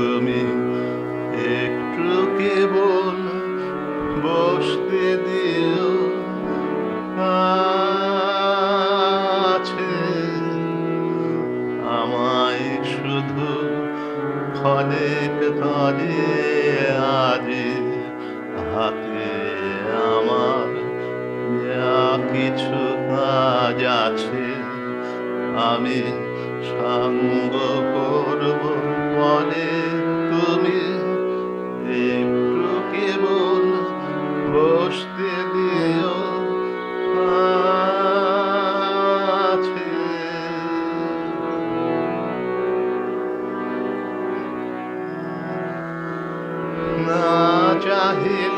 তুমি একটু কেবল বসতে দিও আছে আমায় শুধু ক্ষণেক তরে আজ হাতে আমার যা কিছু কাজ আছে, আমি সঙ্গ করব পরে তুমি একটু কেবল বসতে দিও। আছে না চাহিলে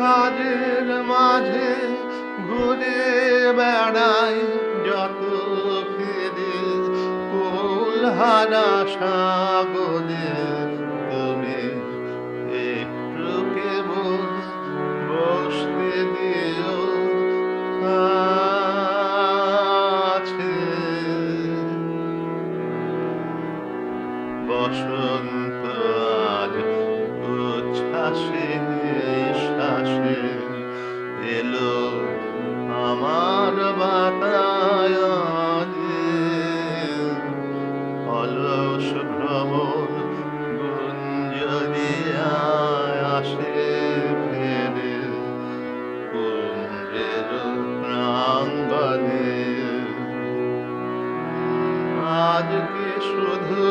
কাজের মাঝে ঘুরে বেড়াই হারা সাগরে তুমি একটু কেবল বসতে দিও আছে বসন্ত আজ উচ্ছ্বাসে নিঃশ্বাসে আজকে শুধু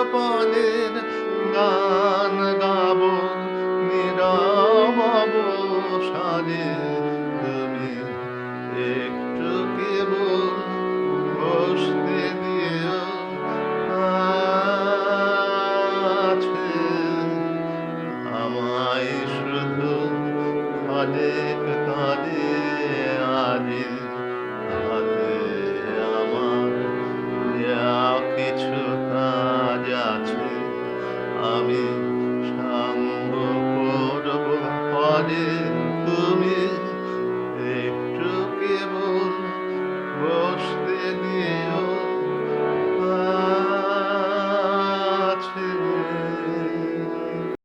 সমর্পণের গান গাব নীরব অবসানে তুমি একটু কেবল বসতে দিও। আছে আমায় শুধু ক্ষণেক it is.